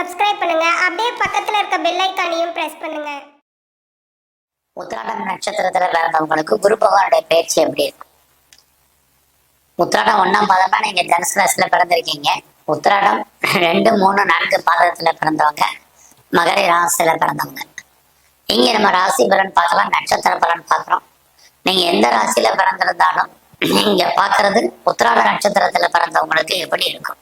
Subscribe பண்ணுங்க. அப்படியே பக்கத்துல இருக்க பெல் ஐக்கானையும் பிரஸ் பண்ணுங்க. உத்திராடம் நட்சத்திரத்துல பிறந்தவங்களுக்கு குரு பகவானுடைய பயிற்சி எப்படி இருக்கும் உத்திராடம் ஒன்னாம் பாதமா நீங்க தனுசு ராசியில பிறந்திருக்கீங்க. உத்திராடம் ரெண்டு மூணு நான்கு பாதத்துல பிறந்தவங்க. மகர ராசியில பிறந்தவங்க. இங்க நம்ம ராசி பலன் பார்க்கலாம் நட்சத்திர பலன் பார்க்கிறோம். நீங்க எந்த ராசியில பிறந்திருந்தாலும் நீங்க பாக்குறது உத்திராட நட்சத்திரத்துல பிறந்தவங்களுக்கு எப்படி இருக்கும்?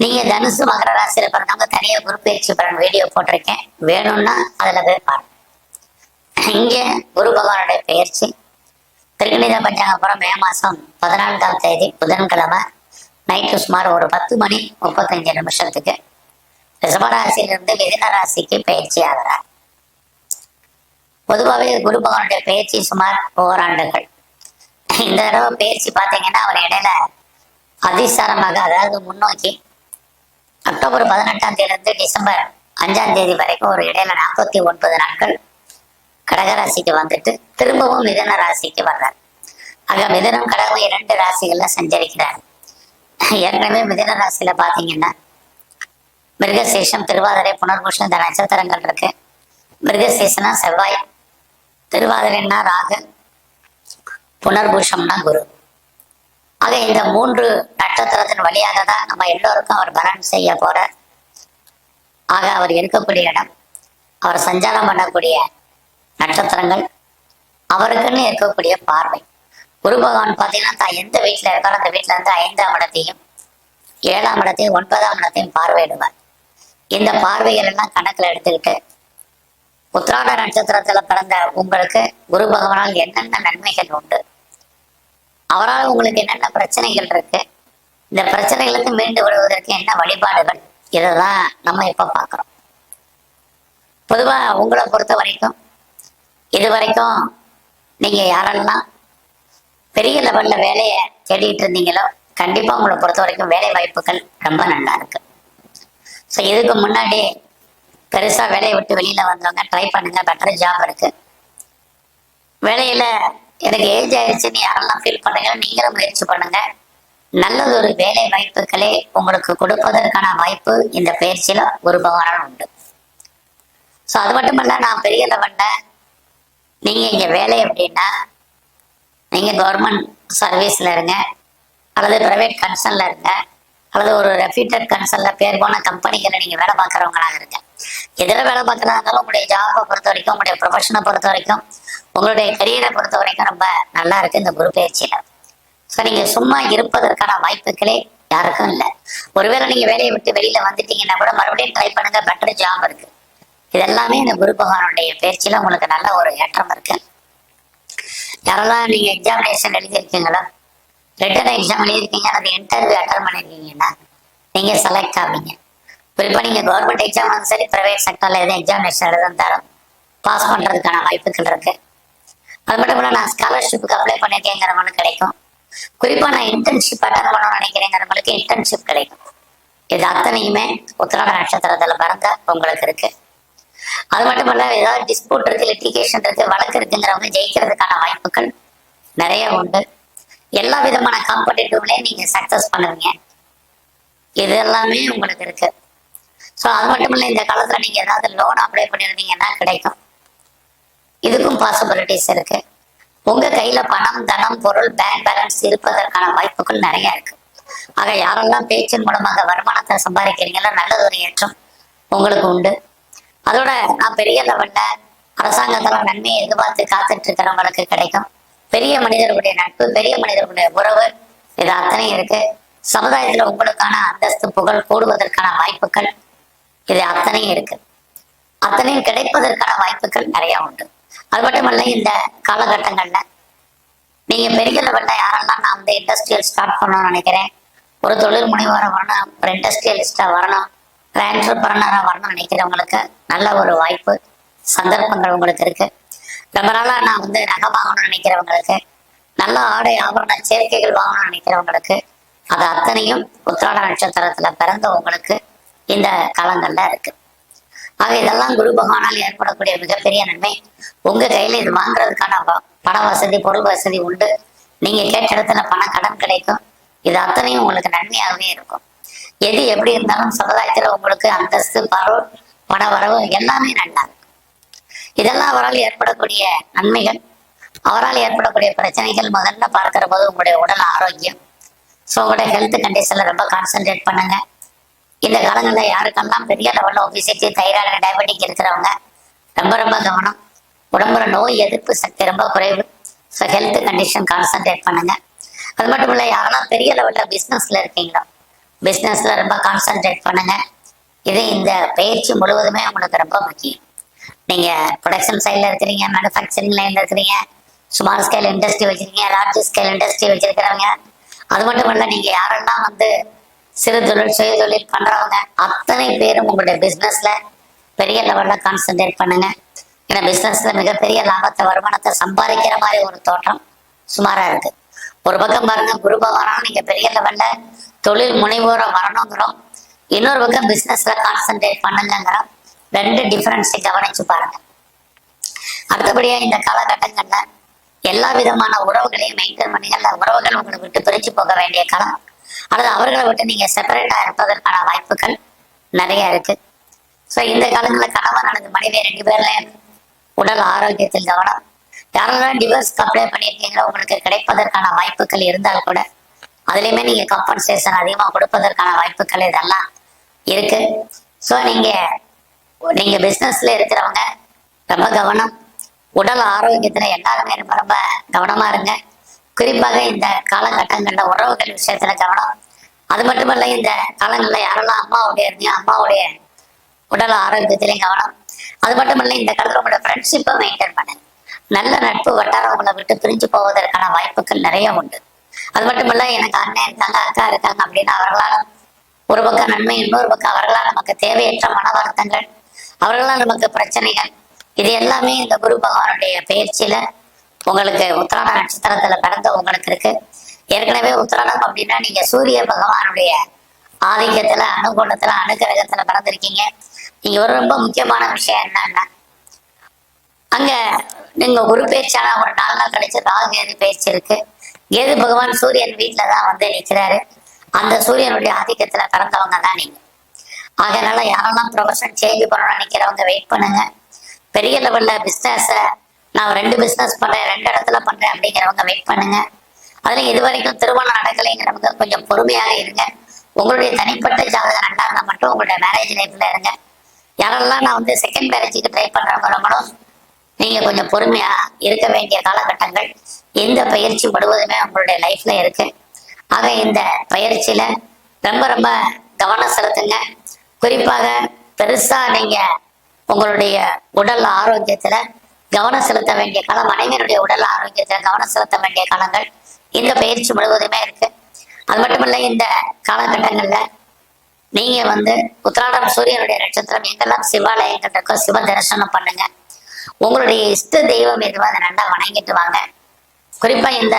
நீங்க தனுசு மகர ராசியில பிறந்தவங்க தனியா குருப்பெயர்ச்சி பலன் வீடியோ போட்டிருக்கேன். வேணும்னா அதுல போய் பாருங்க. இங்க குரு பகவானுடைய பெயர்ச்சி திருக்கணித பஞ்சாங்கப்புறம் மே மாசம் பதினான்காம் தேதி புதன்கிழமை. நைட்டு சுமார் ஒரு பத்து மணி முப்பத்தஞ்சு நிமிஷத்துக்கு. ரிஷபராசியிலிருந்து மிதின ராசிக்கு பயிற்சி ஆகிறார். பொதுவாகவே குரு பகவானுடைய பயிற்சி சுமார் ஓராண்டுகள். இந்த தடவை பயிற்சி பார்த்தீங்கன்னா அவர் இடையில அதிசாரமாக அதாவது முன்னோக்கி அக்டோபர் பதினெட்டாம் தேதியிலிருந்து டிசம்பர் அஞ்சாம் தேதி வரைக்கும் ஒரு இடையில நாற்பத்தி ஒன்பது நாட்கள் கடகராசிக்கு வந்துட்டு திரும்பவும் மிதன ராசிக்கு வர்றார். ஆக மிதனம் கடகம் இரண்டு ராசிகள்ல சஞ்சரிக்கிறார். ஏற்கனவே மிதன ராசியில பாத்தீங்கன்னா மிருகசேஷம் திருவாதிரை புனர்பூஷம் இந்த நட்சத்திரங்கள் இருக்கு. மிருகசேஷனா செவ்வாய் திருவாதிரைன்னா ராகு புனர்பூஷம்னா குரு. ஆக இந்த மூன்று நட்சத்திரத்தின் வழியாக தான் நம்ம எல்லோருக்கும் அவர் பலன் செய்ய போறார் ஆக அவர் இருக்கக்கூடிய இடம் அவர் சஞ்சாரம் பண்ணக்கூடிய நட்சத்திரங்கள் அவருக்குன்னு இருக்கக்கூடிய பார்வை. குரு பகவான் பார்த்தீங்கன்னா தான் எந்த வீட்டில் இருக்காரோ அந்த வீட்டில் இருந்து ஐந்தாம் இடத்தையும் ஏழாம் இடத்தையும் ஒன்பதாம் இடத்தையும் பார்வையிடுவார். இந்த பார்வைகள் எல்லாம் கணக்கில் எடுத்துக்கிட்டு உத்திராட நட்சத்திரத்துல பிறந்த உங்களுக்கு குரு பகவானால் என்னென்ன நன்மைகள் உண்டு? அவரால் உங்களுக்கு என்னென்ன பிரச்சனைகள் இருக்கு? இந்த பிரச்சனைகளுக்கு மீண்டு வருவதற்கு என்ன வழிபாடுகள்? இதெல்லாம் நம்ம இப்ப பார்க்குறோம். பொதுவா உங்களை பொறுத்த வரைக்கும் இது வரைக்கும் நீங்க யாரெல்லாம் பெரிய லெவல்ல வேலையை தேடிட்டு இருந்தீங்களோ கண்டிப்பா உங்களை பொறுத்த வரைக்கும் வேலை வாய்ப்புகள் ரொம்ப நல்லா இருக்கு. ஸோ இதுக்கு முன்னாடி பெருசா வேலையை விட்டு வெளியில வந்தவங்க ட்ரை பண்ணுங்க பெட்டர் ஜாப் இருக்கு. வேலையில எனக்கு ஏஜ் ஆயிடுச்சுன்னு யாரெல்லாம் ஃபீல் பண்ணுங்க நீங்களும் முயற்சி பண்ணுங்க. நல்லது ஒரு வேலை வாய்ப்புகளே உங்களுக்கு கொடுப்பதற்கான வாய்ப்பு இந்த பயிற்சியில ஒரு பகவானால் உண்டு. ஸோ அது மட்டும் இல்ல நான் பெரிய லெவல்ல நீங்க இங்க வேலை அப்படின்னா நீங்க கவர்மெண்ட் சர்வீஸ்ல இருங்க. அல்லது பிரைவேட் கன்சர்ன்ல இருங்க. அல்லது ஒரு ரெப்யூட்டட் கன்சர்ன்ல பேர் போன கம்பெனிகளை நீங்க வேலை பார்க்குறவங்களாக இருங்க. எதில் வேலை பார்க்கறதா இருந்தாலும் உங்களுடைய ஜாபை பொறுத்த வரைக்கும் உங்களுடைய ப்ரொஃபஷனை பொறுத்த வரைக்கும் உங்களுடைய கரியரை பொறுத்த வரைக்கும் ரொம்ப நல்லா இருக்கு இந்த குரு பயிற்சியில. ஸோ நீங்க சும்மா இருப்பதற்கான வாய்ப்புகளே யாருக்கும் இல்லை. ஒருவேளை நீங்க வேலையை விட்டு வெளியில வந்துட்டீங்கன்னா கூட மறுபடியும் ட்ரை பண்ணுங்க பெட்டர் ஜாப் இருக்கு. இதெல்லாமே இந்த குரு பகவானுடைய பயிற்சியில உங்களுக்கு நல்ல ஒரு ஏற்றம் இருக்கு. யாரெல்லாம் நீங்க எக்ஸாமினேஷன் எழுதியிருக்கீங்களோ ரிட்டர்ன் எக்ஸாம் எழுதியிருக்கீங்க அல்லது இன்டர்வியூ அட்டன் பண்ணியிருக்கீங்கன்னா நீங்க செலக்ட் ஆவீங்க. குறிப்பா நீங்க கவர்மெண்ட் எக்ஸாம் வந்து சரி பிரைவேட் செக்டர்ல எதுவும் எக்ஸாமினேஷன் தரம் பாஸ் பண்றதுக்கான வாய்ப்புகள் இருக்கு. அது மட்டும் இல்லாம நான் ஸ்காலர்ஷிப்புக்கு அப்ளை பண்ணிருக்கேங்கிறவங்களுக்கு கிடைக்கும். குறிப்பா நான் இன்டர்ன்ஷிப் அட்டன் பண்ணணும்னு நினைக்கிறேங்கிறவங்களுக்கு இன்டர்ன்ஷிப் கிடைக்கும். இது அத்தனையுமே உத்தராட நட்சத்திரத்துல பிறந்த உங்களுக்கு இருக்கு. அது மட்டும் இல்ல ஏதாவது டிஸ்பியூட் இருக்கு லிட்டிகேஷன் இருக்கு வழக்கு இருக்குங்கிறவங்க ஜெயிக்கிறதுக்கான வாய்ப்புகள் நிறைய உண்டு. எல்லா விதமான காம்படிட்டிவ்லயும் நீங்க சக்சஸ் பண்ணுவீங்க. இது எல்லாமே உங்களுக்கு இருக்கு. ஸோ அது மட்டும் இல்லை இந்த காலத்துல நீங்க ஏதாவது லோன் அப்ளை பண்ணிருந்தீங்கன்னா கிடைக்கும். இதுக்கும் பாசிபிலிட்டிஸ் இருக்கு. உங்க கையில பணம் தனம் பொருள் பேங்க் பேலன்ஸ் இருப்பதற்கான வாய்ப்புகள் நிறைய இருக்கு. ஆக யாரெல்லாம் பேச்சின் மூலமாக வருமானத்தை சம்பாதிக்கிறீங்களோ நல்லது ஒரு ஏற்றம் உங்களுக்கு உண்டு. அதோட நான் பெரிய லெவல்ல அரசாங்கத்துல நன்மையை எதிர்பார்த்து காத்துட்டு இருக்கிறவங்களுக்கு கிடைக்கும். பெரிய மனிதர்களுடைய நட்பு பெரிய மனிதர்களுடைய உறவு இது அத்தனையும் இருக்கு. சமுதாயத்துல உங்களுக்கான அந்தஸ்து புகழ் கூடுவதற்கான வாய்ப்புகள் இது அத்தனையும் இருக்கு. அத்தனையும் கிடைப்பதற்கான வாய்ப்புகள் நிறைய உண்டு. அது மட்டுமல்ல இந்த காலகட்டங்கள்ல நீங்க பெரிய லெவலில் யாரெல்லாம் நான் வந்து இண்டஸ்ட்ரியல் ஸ்டார்ட் பண்ணணும்னு நினைக்கிறேன்? ஒரு தொழில் முனைவராக வரணும் ஒரு இண்டஸ்ட்ரியலிஸ்டா வரணும் ஒரு என்டர்பிரனரா வரணும்னு நினைக்கிறவங்களுக்கு நல்ல ஒரு வாய்ப்பு சந்தர்ப்பங்கள் உங்களுக்கு இருக்கு. ரொம்ப நான் வந்து நகை வாங்கணும்னு நினைக்கிறவங்களுக்கு நல்ல ஆடை ஆபரண சேர்க்கைகள் வாங்கணும்னு நினைக்கிறவங்களுக்கு அது அத்தனையும் உத்திராட நட்சத்திரத்துல பிறந்த உங்களுக்கு இந்த காலங்கள்ல இருக்கு. ஆக இதெல்லாம் குரு பகவானால் ஏற்படக்கூடிய மிகப்பெரிய நன்மை. உங்க கையில இது வாங்குறதுக்கான பண வசதி பொருள் வசதி உண்டு. நீங்க கேட்ட இடத்துல பண கடன் கிடைக்கும். இது அத்தனையும் உங்களுக்கு நன்மையாகவே இருக்கும். எது எப்படி இருந்தாலும் சமுதாயத்துல உங்களுக்கு அந்தஸ்து பரோல் பண வரவு எல்லாமே நல்லா இருக்கும். இதெல்லாம் அவரால் ஏற்படக்கூடிய நன்மைகள் அவரால் ஏற்படக்கூடிய பிரச்சனைகள் முதல்ல பார்க்கிற போது உங்களுடைய உடல் ஆரோக்கியம். ஸோ உங்களுடைய ஹெல்த் கண்டிஷன்ல ரொம்ப கான்சென்ட்ரேட் பண்ணுங்க. இந்த காலங்களில் யாருக்கெல்லாம் பெரிய லெவலில் ஒபிசிட்டி தைராய்டு டயபெட்டிக் இருக்கிறவங்க ரொம்ப ரொம்ப கவனம். உடம்புல நோய் எதிர்ப்பு சக்தி ரொம்ப குறைவு. ஸோ ஹெல்த் கண்டிஷன் கான்சென்ட்ரேட் பண்ணுங்க. அது மட்டும் இல்லை யாரெல்லாம் பெரிய லெவலில் பிஸ்னஸில் இருக்கீங்களோ? பிஸ்னஸில் ரொம்ப கான்சென்ட்ரேட் பண்ணுங்க. இது இந்த பயிற்சி முழுவதுமே உங்களுக்கு ரொம்ப முக்கியம். நீங்கள் ப்ரொடக்ஷன் சைடில் இருக்கிறீங்க மேனுஃபேக்சரிங் லைனில் இருக்கிறீங்க ஸ்மால் ஸ்கேல் இண்டஸ்ட்ரி வச்சிருக்கீங்க லார்ஜ் ஸ்கேல் இண்டஸ்ட்ரி வச்சிருக்கிறவங்க அது மட்டும் இல்லை நீங்கள் யாரெல்லாம் வந்து சிறு தொழில் சுய தொழில் பண்ணுறவங்க அத்தனை பேரும் உங்களுடைய பிஸ்னஸில் பெரிய லெவலில் கான்சென்ட்ரேட் பண்ணுங்க. ஏன்னா பிஸ்னஸில் மிகப்பெரிய லாபத்தை வருமானத்தை சம்பாதிக்கிற மாதிரி ஒரு தோற்றம் சுமாரா இருக்கு. ஒரு பக்கம் பாருங்க குரு பகவானும் நீங்க பெரிய லெவல்ல தொழில் முனைவோரை வரணுங்கிறோம். இன்னொரு பக்கம் பிஸ்னஸில் கான்சென்ட்ரேட் பண்ணுங்கிறோம் ரெண்டு டிஃபரன்ஸை கவனிச்சு பாருங்க. அடுத்தபடியா இந்த காலகட்டங்கள்ல எல்லா விதமான உறவுகளையும் மெயின்டைன் பண்ணீங்கல்ல உறவுகள் உங்களை விட்டு பிரிஞ்சு போக வேண்டிய காலம். அல்லது அவர்களை விட்டு நீங்க செப்பரேட்டா இருப்பதற்கான வாய்ப்புகள் நிறைய இருக்கு. ஸோ இந்த காலங்களில் கணவன் அல்லது மனைவி ரெண்டு பேர்லையும் உடல் ஆரோக்கியத்தில் கவனம். யாரெல்லாம் டிவோர்ஸ் அப்ளை பண்ணியிருக்கீங்களோ உங்களுக்கு கிடைப்பதற்கான வாய்ப்புகள் இருந்தால் கூட அதுலேயுமே நீங்க கம்பன்சேஷன் அதிகமாக கொடுப்பதற்கான வாய்ப்புகள் இதெல்லாம் இருக்கு. ஸோ நீங்க நீங்க பிசினஸ்ல இருக்கிறவங்க ரொம்ப கவனம். உடல் ஆரோக்கியத்துல எல்லாருமே ரொம்ப ரொம்ப கவனமா இருங்க. குறிப்பாக இந்த காலகட்டங்களில் உறவுகள் விஷயத்துல கவனம். அது மட்டுமல்ல இந்த காலங்களில் யாரெல்லாம் அம்மாவுடைய இருந்தீங்க அம்மாவுடைய உடல் ஆரோக்கியத்திலையும் கவனம். அது மட்டுமல்ல இந்த காலத்துல உங்களோட ஃப்ரெண்ட்ஷிப்பை மெயின்டைன் பண்ணுங்க நல்ல நட்பு வட்டாரம் உங்களை விட்டு பிரிஞ்சு போவதற்கான வாய்ப்புகள் நிறைய உண்டு. அது மட்டுமல்ல எனக்கு அண்ணன் இருக்காங்க அக்கா இருக்காங்க அப்படின்னு அவர்களால் ஒரு பக்கம் நன்மை இன்னொரு பக்கம் அவர்களால் நமக்கு தேவையற்ற மன வருத்தங்கள் அவர்களால் நமக்கு பிரச்சனைகள். இது எல்லாமே இந்த குரு பகவானுடைய பயிற்சியில உங்களுக்கு உத்தராண நட்சத்திரத்துல பிறந்த உங்களுக்கு இருக்கு. ஏற்கனவே உத்தராணம் அப்படின்னா நீங்க சூரிய பகவானுடைய ஆதிக்கத்துல அனுகூலத்துல அனுகிரகத்துல பிறந்திருக்கீங்க. நீங்க ஒரு ரொம்ப முக்கியமான விஷயம் என்னன்னா அங்க நீங்க ஒரு பேச்சான ஒரு நாலு நாள் கழிச்சு ராகு கேது பேச்சு இருக்கு கேது பகவான் சூரியன் வீட்டுல தான் வந்து நிற்கிறாரு அந்த சூரியனுடைய ஆதிக்கத்துல கடந்தவங்க தான் நீங்க. அதனால யாரெல்லாம் ப்ரொஃபஷன் சேஞ்ச் பண்ணணும்னு நினைக்கிறவங்க வெயிட் பண்ணுங்க. பெரிய லெவல்ல பிஸ்னஸ நான் ரெண்டு பிஸ்னஸ் பண்றேன் ரெண்டு இடத்துல பண்றேன் அப்படிங்கிறவங்க வெயிட் பண்ணுங்க. அதுல இது வரைக்கும் திருமணம் நடக்கலைங்கிறவங்க கொஞ்சம் பொறுமையாக இருங்க. உங்களுடைய தனிப்பட்ட ஜாதகம் ரெண்டாக மட்டும் உங்களுடைய மேரேஜ் லைஃப்ல இருங்க. யாரெல்லாம் நான் வந்து செகண்ட் மேரேஜுக்கு ட்ரை பண்றவங்களும் நீங்க கொஞ்சம் பொறுமையா இருக்க வேண்டிய காலகட்டங்கள் இந்த பயிற்சி முழுவதுமே உங்களுடைய லைஃப்ல இருக்கு. ஆக இந்த பயிற்சியில ரொம்ப ரொம்ப கவனம் செலுத்துங்க. குறிப்பாக பெருசா நீங்க உங்களுடைய உடல் ஆரோக்கியத்துல கவனம் செலுத்த வேண்டிய காலம் மனைவியினுடைய உடல் ஆரோக்கியத்துல கவனம் செலுத்த வேண்டிய காலங்கள் இந்த பயிற்சி முழுவதுமே இருக்கு. அது மட்டுமல்ல இந்த காலகட்டங்கள்ல நீங்க வந்து உத்திராடம் சூரியனுடைய நட்சத்திரம் எங்கெல்லாம் சிவாலயங்கள் இருக்கோ சிவ தரிசனம் பண்ணுங்க. உங்களுடைய இஷ்ட தெய்வம் எதுவோ அதை நல்லா வணங்கிட்டு வாங்க. குறிப்பா இந்த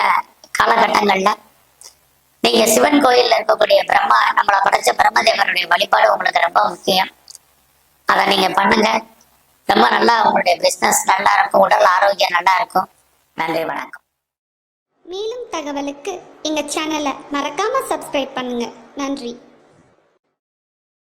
காலகட்டங்கள்ல நீங்க சிவன் கோயில்ல இருக்கக்கூடிய பிரம்மா நம்மளை படைச்ச பிரம்மதேவனுடைய வழிபாடு உங்களுக்கு ரொம்ப முக்கியம். அதை நீங்க பண்ணுங்க. ரொம்ப நல்லா உங்களுடைய பிசினஸ் நல்லா இருக்கும். உடல் ஆரோக்கியம் நல்லா இருக்கும். நன்றி வணக்கம். மேலும் தகவலுக்கு எங்க சேனலை மறக்காம சப்ஸ்கிரைப் பண்ணுங்க. நன்றி.